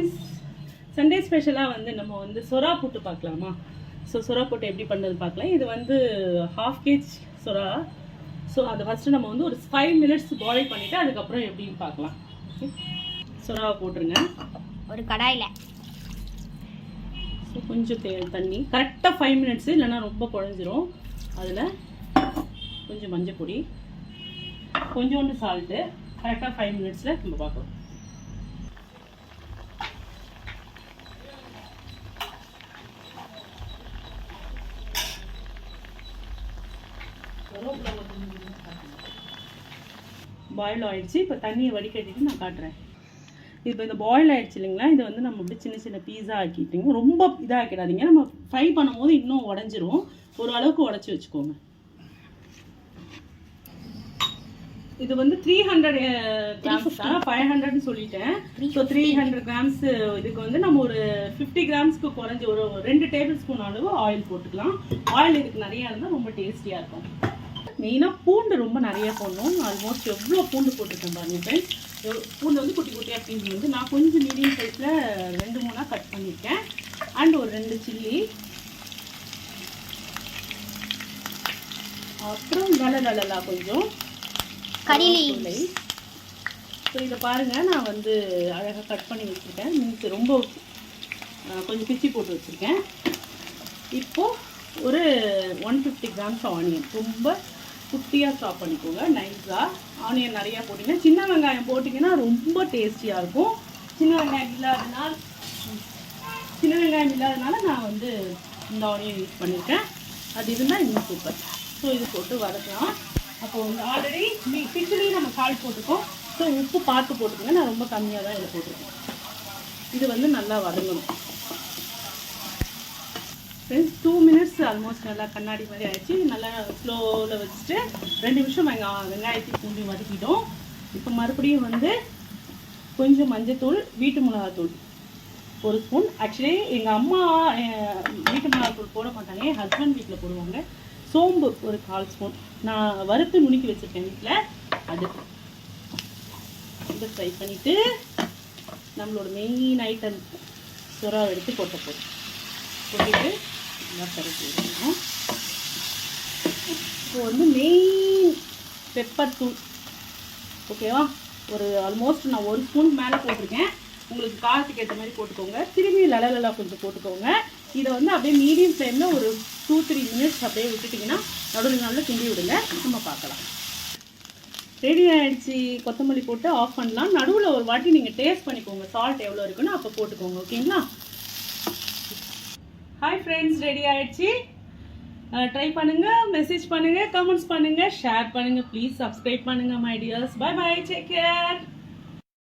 Friends Sunday ஸ்பெஷலாக வந்து நம்ம வந்து சொரா புட்டு பார்க்கலாமா? ஸோ சொரா புட்டு எப்படி பண்ணுறது பார்க்கலாம். இது வந்து ஹாஃப் கேஜ் சொரா ஸோ அதை ஃபஸ்ட்டு நம்ம வந்து ஒரு ஃபைவ் மினிட்ஸ் பாயில் பண்ணிவிட்டு அதுக்கப்புறம் எப்படின்னு பார்க்கலாம். சொராவை போட்டுருங்க. ஒரு கடாயில். ஸோ கொஞ்சம் தே தண்ணி. கரெக்டாக ஃபைவ் மினிட்ஸு இல்லைன்னா ரொம்ப குழஞ்சிரும். அதில் கொஞ்சம் மஞ்சள் பொடி. கொஞ்சோண்டு சால்ட்டு கரெக்டாக ஃபைவ் மினிட்ஸில் நம்ம பார்க்கலாம். பாயில் ஆயிடுச்சு. இப்போ தண்ணியை வடிகட்டிட்டு நான் காட்டுறேன். இப்போ இந்த பாயில் ஆயிடுச்சு இல்லைங்களா? இது வந்து நம்ம அப்படியே சின்ன சின்ன பீஸா ஆக்கிட்டீங்க. ரொம்ப இதாக்கிடாதீங்க. நம்ம ஃப்ரை பண்ணும்போது இன்னும் உடஞ்சிரும். ஒரு அளவுக்கு உடச்சி வச்சுக்கோங்க. இது வந்து த்ரீ ஹண்ட்ரட் கிராம்ஸ் தான் ஃபைவ் ஹண்ட்ரட்னு சொல்லிட்டேன். ஸோ த்ரீ ஹண்ட்ரட் கிராம்ஸ் இதுக்கு வந்து நம்ம ஒரு ஃபிஃப்டி கிராம்ஸ்க்கு குறைஞ்சி ஒரு ரெண்டு டேபிள் ஸ்பூன் அளவு ஆயில் போட்டுக்கலாம். ஆயில் இதுக்கு நிறையா இருந்தால் ரொம்ப டேஸ்டியாக இருக்கும். மெயினாக பூண்டு ரொம்ப நிறைய போடணும். ஆல்மோஸ்ட் எவ்வளோ பூண்டு போட்டிருக்கேன் பாருங்க ஃப்ரெண்ட்ஸ் பூண்டு வந்து குட்டி குட்டியாக பீஸ் வந்து நான் கொஞ்சம் மீடியம் சைஸில் ரெண்டு மூணாக கட் பண்ணியிருக்கேன். அண்ட் ஒரு ரெண்டு சில்லி அப்புறம் லலலலலா கொஞ்சம். கறி ஸோ இதை பாருங்கள் நான் வந்து அழகாக கட் பண்ணி வச்சுருக்கேன். மீன்ஸ் ரொம்ப கொஞ்சம் பிச்சி போட்டு வச்சுருக்கேன். இப்போது ஒரு ஒன் ஃபிஃப்டி கிராம்ஸ் ஆனியன் ரொம்ப குட்டியாக ஸ்டாப் பண்ணிக்கோங்க. நைஸாக ஆனியன் நிறையா போட்டிங்கன்னா சின்ன வெங்காயம் போட்டிங்கன்னா ரொம்ப டேஸ்டியாக இருக்கும். சின்ன வெங்காயம் இல்லாதனால் சின்ன வெங்காயம் இல்லாதனால நான் வந்து இந்த ஆனியன் யூஸ் பண்ணியிருக்கேன் அது இருந்தால் இன்னும் சூப்பர் ஸோ இது போட்டு வதக்கலாம். அப்போ வந்து ஆல்ரெடி மீ ஃபிஷ்லேயும் நம்ம சால்ட் போட்டுக்கோம் ஸோ உப்பு பார்த்து போட்டுக்கோங்க. நான் ரொம்ப கம்மியாக தான் இதை போட்டிருக்கேன். இது வந்து நல்லா வதங்கணும். ஃப்ரெண்ட்ஸ் டூ மினிட்ஸ் ஆல்மோஸ்ட் நல்லா கண்ணாடி மாதிரி ஆயிடுச்சு. நல்லா ஸ்லோவில் வச்சுட்டு ரெண்டு நிமிஷம் எங்கள் வெங்காயத்தை பூண்டி வதக்கிட்டோம். இப்போ மறுபடியும் வந்து கொஞ்சம் மஞ்சத்தூள் வீட்டு மிளகாத்தூள். ஒரு ஸ்பூன். ஆக்சுவலி எங்கள் அம்மா வீட்டு மிளகாத்தூள் போட மாட்டாங்க. என் ஹஸ்பண்ட் வீட்டில் போடுவாங்க. சோம்பு ஒரு கால் ஸ்பூன். நான் வறுத்து நுணுக்கி வச்சுருக்கேன் வீட்டில் அது இதை ஃப்ரை பண்ணிவிட்டு நம்மளோட மெயின் ஐட்டம் சுறா எடுத்து கொட்ட போதும் கொட்டிட்டு நல்லா கரைச்சி விடணும் இப்போ வந்து மெயின் பெப்பர் தூள். ஓகேவா ஒரு ஆல்மோஸ்ட் நான் ஒரு ஸ்பூன் மேலே போட்டிருக்கேன். உங்களுக்கு காரத்துக்கு ஏற்ற மாதிரி போட்டுக்கோங்க. திரும்பி லலலலா கொஞ்சம் போட்டுக்கோங்க. இதை வந்து அப்படியே மீடியம் ஃப்ளேமில் ஒரு டூ த்ரீ மினிட்ஸ் அப்படியே விட்டுட்டிங்கன்னா நடுவில் நல்லா கிண்டி விடுங்க. நம்ம பார்க்கலாம். ரெடி ஆயிடுச்சு. கொத்தமல்லி போட்டு ஆஃப் பண்ணலாம். நடுவில் ஒரு வாட்டி நீங்கள் டேஸ்ட் பண்ணிக்கோங்க. சால்ட் எவ்வளோ இருக்குன்னு அப்போ போட்டுக்கோங்க. ஓகேங்களா ஹாய் ஃப்ரெண்ட்ஸ் ரெடி ஆயிடுச்சு? ட்ரை பண்ணுங்கள் மெசேஜ் பண்ணுங்கள் கமெண்ட்ஸ் பண்ணுங்கள் ஷேர் பண்ணுங்கள் ப்ளீஸ் சப்ஸ்கிரைப் பண்ணுங்கள் my dears bye bye take care